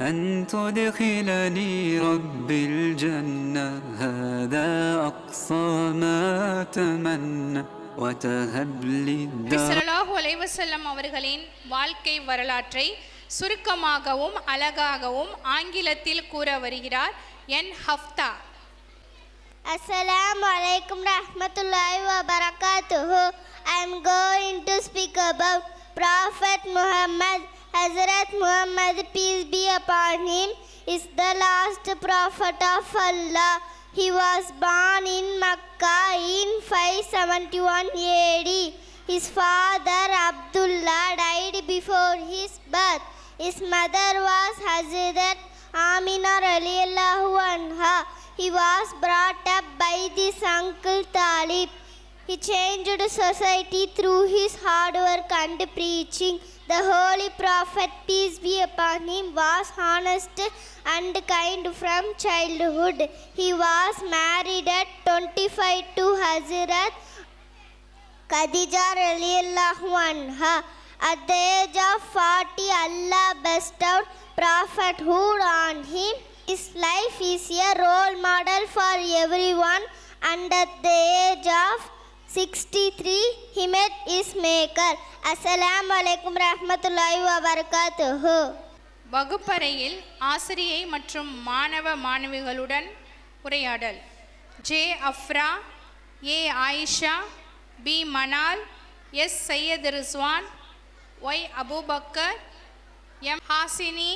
أن تدخلني رب الجنة هذا أقصى ما أتمنى وتهب لي الدار ஸல்லல்லாஹு அலைஹி வஸல்லம் அவர்களின் வாழ்க்கை வரலாற்றை சுருக்கமாகவும் அழகாகவும் ஆங்கிலத்தில் கூற வருகிறார் என் ஹஃப்தா Assalamu alaikum rahmatullahi wa barakatuhu. I am going to speak about Prophet Muhammad. Hazrat Muhammad, peace be upon him, is the last prophet of Allah. He was born in Makkah in 571 AD. His father Abdullah died before his birth. His mother was Hazrat Amina radiallahu anha. He was brought up by his uncle Talib. He changed society through his hard work and preaching. The Holy Prophet, peace be upon him, was honest and kind from childhood. He was married at 25 to Hazrat Khadija radiallahu anha. At the age of 40, Allah bestowed prophethood on him. His life is a role model for everyone, and at the age of 63, he met his maker. Assalamu alaikum rahmatullahi wa barakatuh வகுப்பறையில் ஆசிரியை மற்றும் மாணவ மாணவிகளுடன் உரையாடல் J Afra A Ayesha B Manal S Syed Rizwan Y Abubakar M Hasini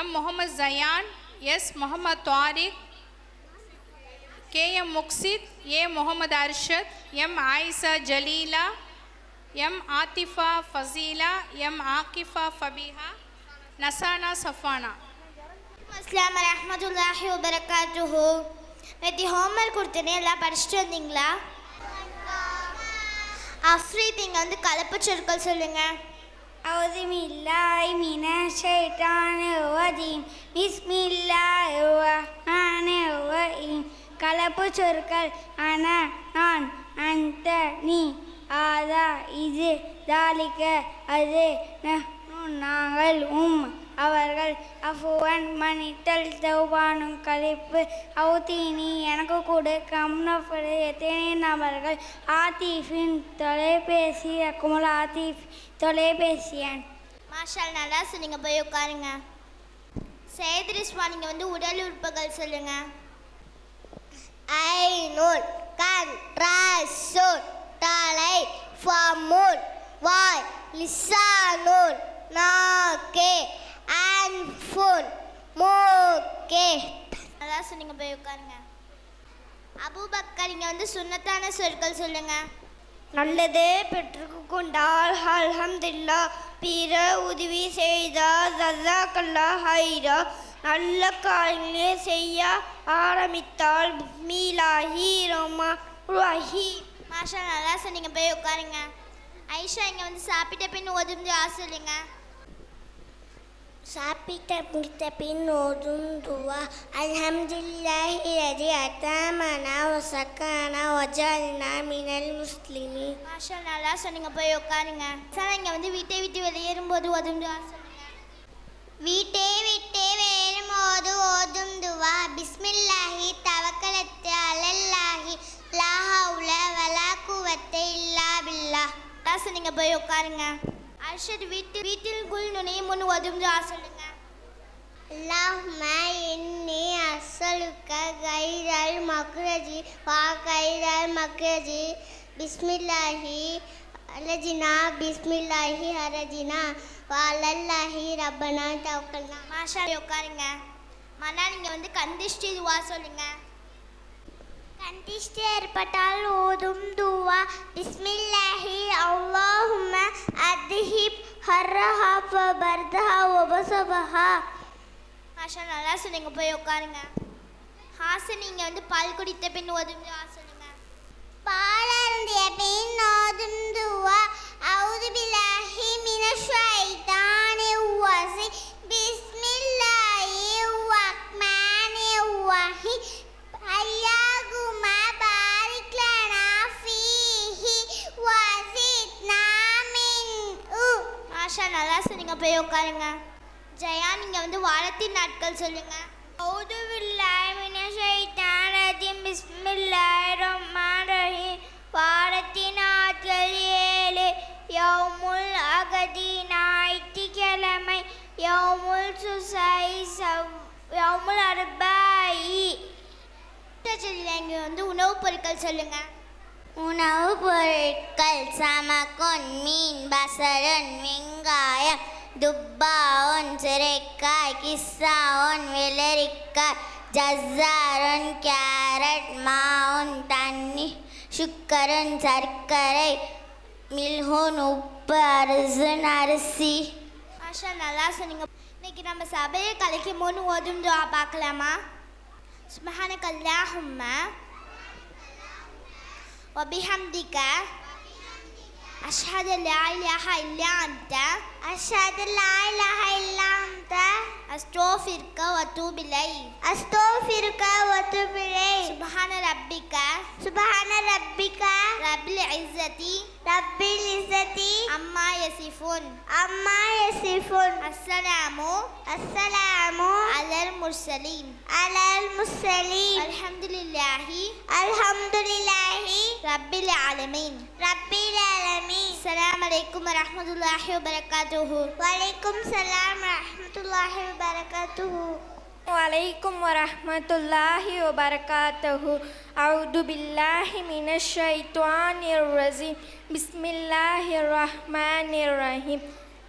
M Mohammed Jayan S Mohammed Tariq K M Mukshid A Mohammed Arshad M Ayesha Jaleela M Athifa Faseela M Aqifa Fabiha Nasana Safana அஸ்லாம் ரஹமத்துல்லாஹி வபரகாத்துஹு நேற்று homework கொடுத்தேனே எல்லாம் படிச்சுட்டு வந்தீங்களா அஃப்ரீத் இங்கே வந்து கலப்பு சொற்கள் சொல்லுங்க أعوذ بالله من الشيطان الرجيم بسم الله الرحمن الرحيم கலப்பு சொற்கள். அன நான் அந்த நீ ஆதா இது தாலிக்க அது நாங்கள் உம் அவர்கள் அஃபுவன் மணித்தல் தௌபானும் கழிப்பு அவுதீனி எனக்கு கொடு கம்னப்படு எத்தனை நபர்கள் ஆத்திஃபின் தொலைபேசி அக்குமுல் ஆத்திஃப் தொலைபேசியன். மாஷால் நல்லா சொன்னீங்க போய் உட்காருங்க. சையத் நீங்கள் வந்து உடல் உறுப்புகள் சொல்லுங்கள் ஐநூல் கண் ரசூல் தலை ஃபமுல் வாய் லிசானூல் நாக்கே அன்ஃபுல் மூக்கே. அதான் சொன்னீங்க போய் உட்காருங்க. அபூபக்கர் இங்கே வந்து சுண்ணத்தான சொற்கள் சொல்லுங்கள் நல்லதே பெற்று கொண்டால் அல்ஹம்துலில்லா பிற உதவி செய்தால் ஜஸாக்கல்லா ஹைரா. நல்ல காரியங்களே செய்ய ஆரம்பித்தால் மீலாஹி ரோமா ரஹி மாஷா நல்லா சொன்னீங்க போய் உட்காருங்க. ஐஷா இங்கே வந்து சாப்பிட்ட பின் ஒதுந்து இல்லைங்க. சாப்பிட்ட முடித்த பின் ஓதும் துவா. அல்ஹம்துலில்லாஹி ரதி அத்தாமனா வசக்கானா வஜாலினா மினல் முஸ்லிமீன் மாஷா நல்லா சொன்னீங்க போய் உட்காருங்க சார் இங்கே வந்து வீட்டை விட்டு வெளியேறும்போது ஒதுந்து ஆசைங்க வீட்டை விட்டே வேறும்போது ஓதும் துவா. பிஸ்மில்லாஹி தவக்கலத்து அலல்லாஹி. லா ஹவுல வலா குவத்தை இல்லா பில்லா. சொன்னீங்க போய் உட்காருங்க அர்ஷத் வீட்டு வீட்டில் குள் நுழையும் முன் ஒதுந்து ஆசைங்க اللهم إني أسألك غير المخرج وغير المخرج بسم الله الذين بسم الله هرجنا وعلى الله ربنا توكلنا மாஷா உட்காருங்க மனா நீங்கள் வந்து கந்திஷ்டி துவா சொல்லுங்க கந்திஷ்டி ஏற்பட்டால் ஓதும் துவா பிஸ்மில்லாஹி அல்லாஹும்ம அத்ஹிப் ஹர்ரஹா ஃபபர்தஹா வபசபஹா ஆஷா நல்லா சொன்னீங்க போய் உட்காருங்க. ஹாசன் நீங்க வந்து பால் குடித்த பின் ஒதுங்க சொல்லுங்க பால் அருந்திய பின் ஒதுந்துவா அவுது பில்லாஹி மினஷ் ஷைத்தானி வசி பிஸ்மில்லாஹி ரஹ்மானி ரஹீம் அல்லாஹும்ம பாரிக் லனா ஃபீஹி வஸித்னா மின்ஹு. மாஷா நல்லா சொன்னீங்க போய் உட்காருங்க. ஜெயா நீங்கள் வந்து வாரத்தின் நாட்கள் சொல்லுங்கள் அவுது பில்லாய் மினஷைத்தான் ரஜிம் பிஸ்மில்லாய் ரஹ்மான் வாரத்தின் நாட்கள் ஏழு யோமுல் அகதி ஞாயிற்றுக்கிழமை யோமுல் சுசை சவ் யவுமுல் அர்பாயி இங்கே வந்து உணவுப் பொருட்கள் சொல்லுங்கள் உணவுப் பொருட்கள் சமக்கொன் மீன் பசரன் வெங்காயம் துப்பாவொன் சுரைக்காய் கிஸ்ஸாவொன் வெள்ளரிக்காய் ஜஸ்ஸாரொன் கேரட் மாவுன் தண்ணி சுக்கரன் சர்க்கரை மில்ஹோன் உப்பு அரிசன் அரிசி ஆஷா நல்லா சொன்னீங்க இன்னைக்கு நம்ம சபையை கலைக்கும் போது ஓதும் துவா பார்க்கலாமா சுபஹானக அல்லாஹும்ம وبحمدك أشهد أن لا إله إلا أنت. أشهد أن لا إله إلا أنت. أستغفرك وأتوب إليك. أستغفرك وأتوب إليك. سبحان ربك. سبحان ربك. رب العزة. رب العزة. عما يصفون. عما يصفون. السلام السلام على المرسلين. على المرسلين. الحمد لله. الحمد لله. رب العالمين. رب العالمين. السلام عليكم ورحمة الله وبركاته. وعليكم السلام ورحمة الله وبركاته. وعليكم ورحمة الله وبركاته. أعوذ بالله من الشيطان الرجيم. بسم الله الرحمن الرحيم.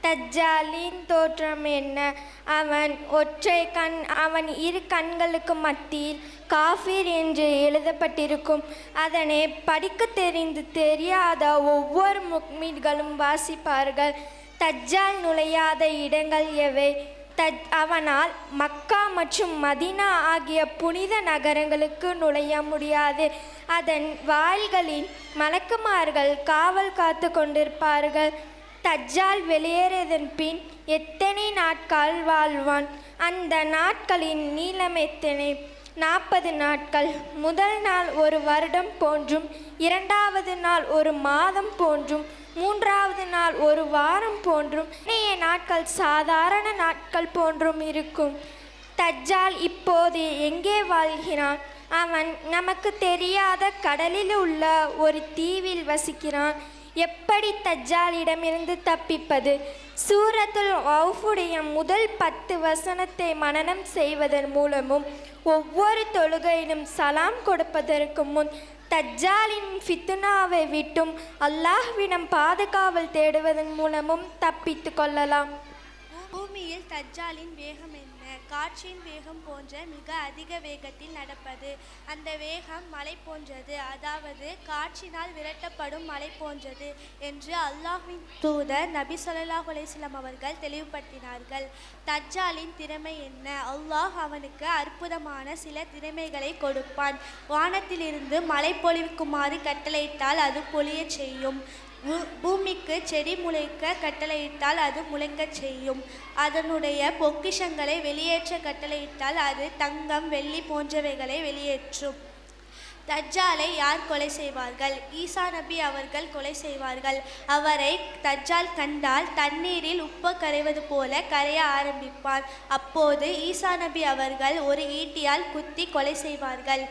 தஜ்ஜாலின் தோற்றம் என்ன? அவன் ஒற்றை கண் அவன் இரு கண்களுக்கு மத்தியில் காஃபிர் என்று எழுதப்பட்டிருக்கும். அதனை படிக்க தெரிந்து தெரியாத ஒவ்வொரு முக்மீன்களும் வாசிப்பார்கள். தஜ்ஜால் நுழையாத இடங்கள் எவை? தஜ் அவனால் மக்கா மற்றும் மதினா ஆகிய புனித நகரங்களுக்கு நுழைய முடியாது. அதன் வாயில்களில் மலக்குமார்கள் காவல் காத்து கொண்டிருப்பார்கள். தஜ்ஜால் வெளியேறியதன் பின் எத்தனை நாட்கள் வாழ்வான்? அந்த நாட்களின் நீளம் எத்தனை? நாற்பது நாட்கள். முதல் நாள் ஒரு வருடம் போன்றும் இரண்டாவது நாள் ஒரு மாதம் போன்றும் மூன்றாவது நாள் ஒரு வாரம் போன்றும் இணைய நாட்கள் சாதாரண நாட்கள் போன்றும் இருக்கும். தஜ்ஜால் இப்போது எங்கே வாழ்கிறான்? அவன் நமக்கு தெரியாத கடலில் உள்ள ஒரு தீவில் வசிக்கிறான். எப்படி தஜ்ஜாலிடமிருந்து தப்பிப்பது? சூரத்துல் ஔஃபுடைய முதல் பத்து வசனத்தை மனனம் செய்வதன் மூலமும் ஒவ்வொரு தொழுகையிலும் சலாம் கொடுப்பதற்கு முன் தஜ்ஜாலின் ஃபித்னாவை விட்டும் அல்லாஹ்விடம் பாதுகாவல் தேடுவதன் மூலமும் தப்பித்து கொள்ளலாம். பூமியில் தஜ்ஜாலின் வேகம் என்ன காற்றின் வேகம் போன்ற மிக அதிக வேகத்தில் நடப்பது. அந்த வேகம் மலை போன்றது. அதாவது காற்றினால் விரட்டப்படும் மலை போன்றது என்று அல்லாஹின் தூதர் நபி சொல்லா அலைஹி அவர்கள் தெளிவுபடுத்தினார்கள். தஜ்ஜாலின் திறமை என்ன? அல்லாஹ் அவனுக்கு அற்புதமான சில திறமைகளை கொடுப்பான். வானத்திலிருந்து மலை பொழிவுக்குமாறு கட்டளையிட்டால் அது பொழியச் செய்யும். பூமிக்கு செடி முளைக்க கட்டளையிட்டால் அது முளைக்கச் செய்யும். அதனுடைய பொக்கிஷங்களை வெளியேற்ற கட்டளையிட்டால் அது தங்கம் வெள்ளி போன்றவைகளை வெளியேற்றும். தஜ்ஜாலை யார் கொலை செய்வார்கள்? ஈசா நபி அவர்கள் கொலை செய்வார்கள். அவரை தஜ்ஜால் கண்டால் தண்ணீரில் உப்பு கரைவது போல கரைய ஆரம்பிப்பார். அப்போது ஈசா நபி அவர்கள் ஒரு ஈட்டியால் குத்தி கொலை செய்வார்கள்.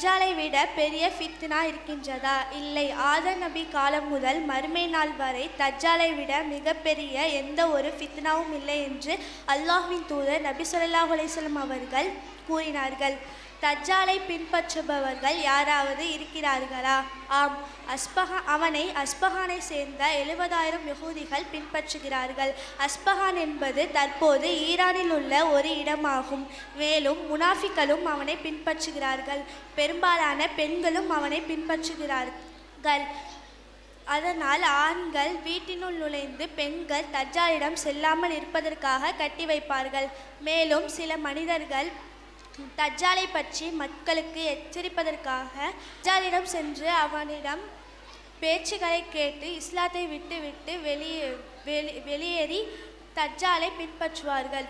தஜ்ஜாலை விட பெரிய ஃபித்னா இருக்கின்றதா? இல்லை. ஆதர் நபி காலம் முதல் மறுமை நாள் வரை தஜ்ஜாலை விட மிகப்பெரிய எந்த ஒரு ஃபித்னாவும் இல்லை என்று அல்லாஹ்வின் தூதர் நபி ஸல்லல்லாஹு அலிஸ்லம் அவர்கள் கூறினார்கள். தஜ்ஜாலை பின்பற்றுபவர்கள் யாராவது இருக்கிறார்களா? ஆம். அஸ்பஹா அவனை அஸ்பஹானை சேர்ந்த எழுபதாயிரம் யகூதிகள் பின்பற்றுகிறார்கள். அஸ்பஹான் என்பது தற்போது ஈரானில் உள்ள ஒரு இடமாகும். மேலும் முனாஃபிக்களும் அவனை பின்பற்றுகிறார்கள். பெரும்பாலான பெண்களும் அவனை பின்பற்றுகிறார்கள். அதனால் ஆண்கள் வீட்டினுள் நுழைந்து பெண்கள் தஜ்ஜாலிடம் செல்லாமல் இருப்பதற்காக கட்டி வைப்பார்கள். மேலும் சில மனிதர்கள் தஜ்ஜாலை பற்றி மக்களுக்கு எச்சரிப்பதற்காக தஜ்ஜாலிடம் சென்று அவனிடம் பேச்சுகளை கேட்டு இஸ்லாத்தை விட்டு விட்டு வெளியே வெளி வெளியேறி தஜ்ஜாலை பின்பற்றுவார்கள்.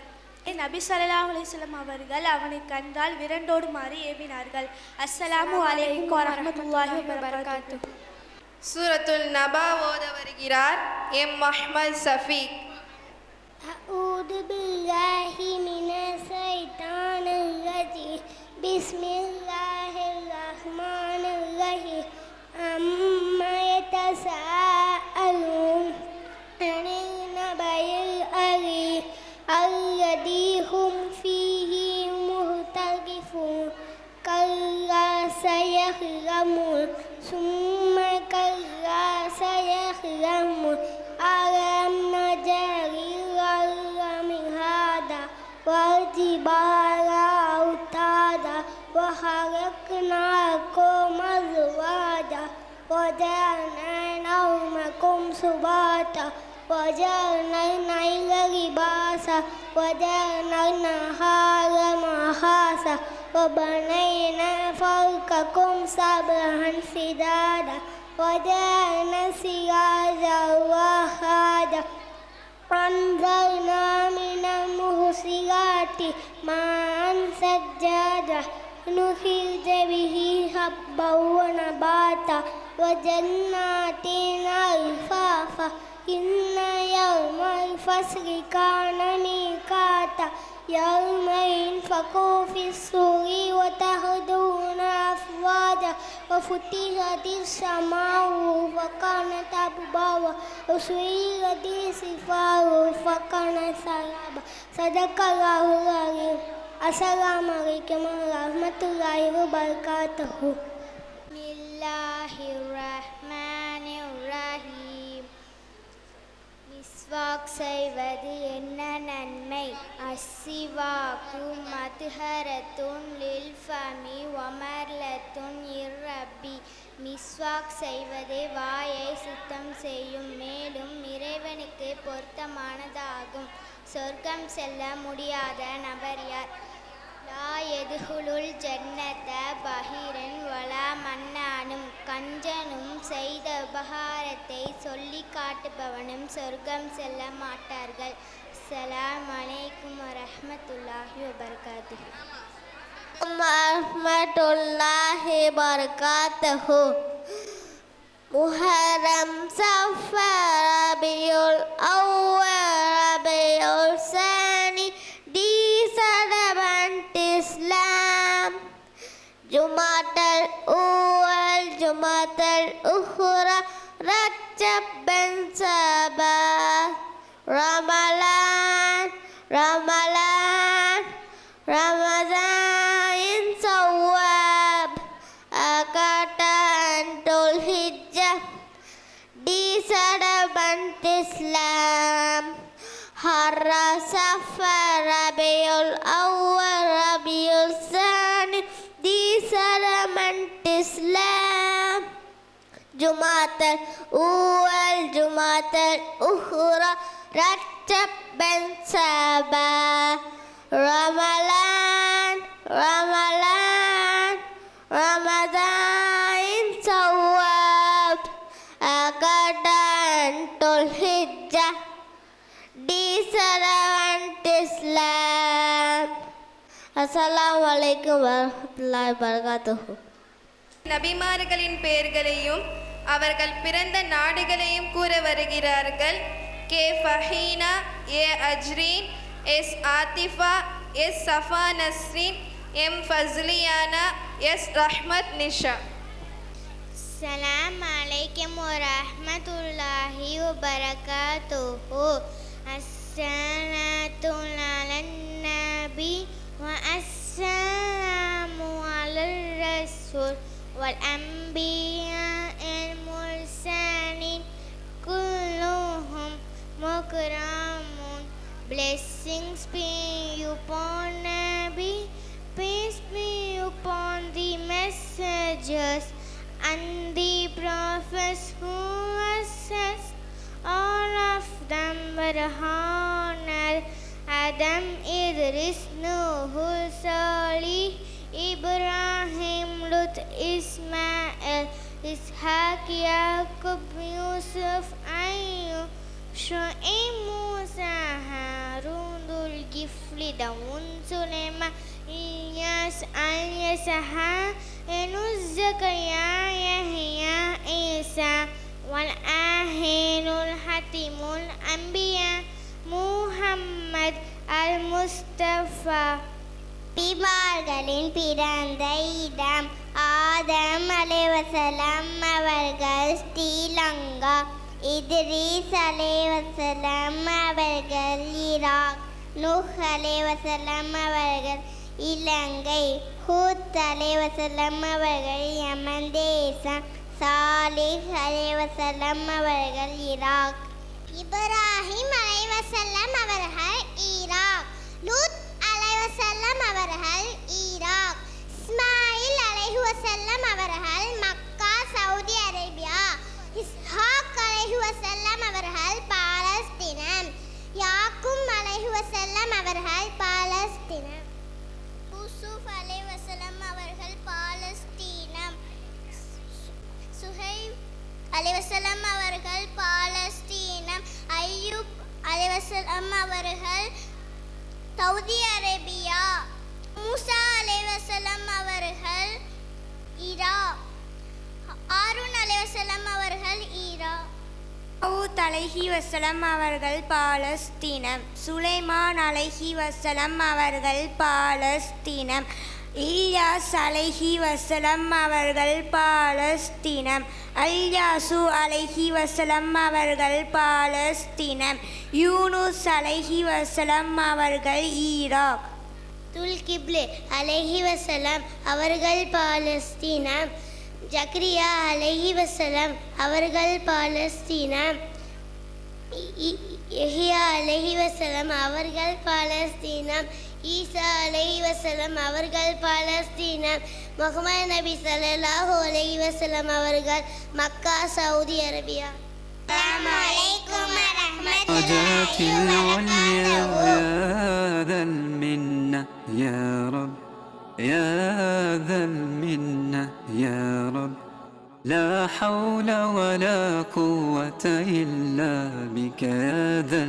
நபி ஸல்லல்லாஹு அலைஹி வஸல்லம் அவர்கள் அவனை கண்டால் விரண்டோடுமாறு ஏவினார்கள். அஸ்ஸலாமு அலைக்கும் வரஹ்மத்துல்லாஹி வபரகாத்துஹு. சூரத்துல் நபா ஓத வருகிறார் எம் முஹம்மது சஃபீக். أعوذ بالله من الشيطان الرجيم بسم الله الرحمن الرحيم أما يتساءلون عن نومكم سباتا وجعلنا الليل لباسا وجعلنا النهار معاشا وبنينا فوقكم سبعا سدادا وجعلنا سراجا وهاجا أنزلنا من المرسلات ماء سجادا نخرج به حبا ونباتا. وجنات ألفافا إن يوم الفصل كان ميقاتا يوم ينفق في الصور وتهدون أفواجا وفتحت السماء فكانت أبوابا وسئلت السفار فكانت سرابا صدق الله العظيم السلام عليكم ورحمة الله وبركاته بسم பிஸ்மில்லாஹிர்ரஹ்மானிர்ரஹீம் மிஸ்வாக் செய்வது என்ன நன்மை? அஸ்ஸிவாக்கு மதுஹரத்துன் லில் ஃபமி ஒமர்லத்துன் இர்ரப்பி மிஸ்வாக் செய்வது வாயை சுத்தம் செய்யும் மேலும் இறைவனுக்கு பொருத்தமானதாகும். சொர்க்கம் செல்ல முடியாத நபர் யார்? லா எதுகுலுல் ஜன்னத பஹீரன் வலா மன்னானும் கஞ்சனும் செய்த உபகாரத்தை சொல்லி காட்டுபவனும் சொர்க்கம் செல்ல மாட்டார்கள். அஸ்ஸலாமு அலைக்கும் வரஹ்மத்துல்லாஹி வபர்காத்து வரஹ்மத்துல்லாஹி வபரகாத்துஹு. முஹரம் சஃபர் ukhra raja sabah Ramalan Ramalan Ramadan insawab akatan tul hijjah di sadaban Islam. Harra safar rabiul awal. جمعة الأول جمعة الأخرى رتب بن سبا رمضان رمضان رمضان صواب أقدان الحجة decent Islam. Assalamu alaikum warahmatullahi wabarakatuh. நபிமார்களின் பெயர்களையும் அவர்கள் பிறந்த நாடுகளையும் கூற வருகிறார்கள். K Faheena A Ajreen S Athifa S Safa Nasreen M Fasliyana S Rahmath Nisha. சலாம் அலைக்கும் ரஹமத்துல்லாஹி வபரகாத்துஹு. அஸ்ஸலாத்து அலன் நபி வ அஸ்ஸலாமு அலர் ரசூல். வல் அம்பி honored. Adam, Idris, Nuh, Salih, Ibrahim, Lut, Ismail, Ishaq, Yaqub, Yusuf, Ayub, Shu'aib, Musa, Harun, Dhul Gifli, Daun, Sulaiman, Ilyas, Al-Yasaha, Yunus, Zakaria, Yahya, Isa, والآهن الحتم الأنبياء محمد المصطفى பிமார்களின் பிறந்த இடம் ஆதம் அலைவசலம் அவர்கள் ஸ்ரீலங்கா இத்ரீஸ் அலைவசலம் அவர்கள் ஈராக் நூஹ் அலைவசல்லம் அவர்கள் இலங்கை ஹூத் அலைவசல்லம் அவர்கள் யமன் தேசம் சாலிஹ் அலைவசல்லம் அவர்கள் ஈராக். இப்ராஹிம் அலைவசல்லம் அவர்கள் ஈராக். லூத் அலைவசல்லம் அவர்கள் ஈராக். இஸ்மாயில் அலைஹுவசல்லம் அவர்கள் அலைஹி வசலம் அவர்கள் பாலஸ்தீனம். சுலைமான் அலைஹி வசலம் அவர்கள் பாலஸ்தீனம். இல்யாஸ் அலைஹி வசலம் அவர்கள் பாலஸ்தீனம். அல்யாசு அலைஹி வசலம் அவர்கள் பாலஸ்தீனம். யூனுஸ் அலைஹி வசலம் அவர்கள் ஈராக். துல்கிப்லே அலைஹி வசலம் அவர்கள் பாலஸ்தீனம். ஜக்ரியா அலைஹி வசலம் அவர்கள் பாலஸ்தீனம். எஹியா அலைஹி வசலாம் அவர்கள் பாலஸ்தீனம் ஈசா அலைஹி வசலாம் அவர்கள் பாலஸ்தீனம் முகமது நபி ஸல்லல்லாஹு அலைஹி வஸல்லம் அவர்கள் மக்கா சவுதி அரேபியா அஸ்ஸலாமு அலைக்கும் درجات العليا يا ذا المنة يا رب يا ذا المنة يا رب لا حول ولا قوة إلا بك يا ذا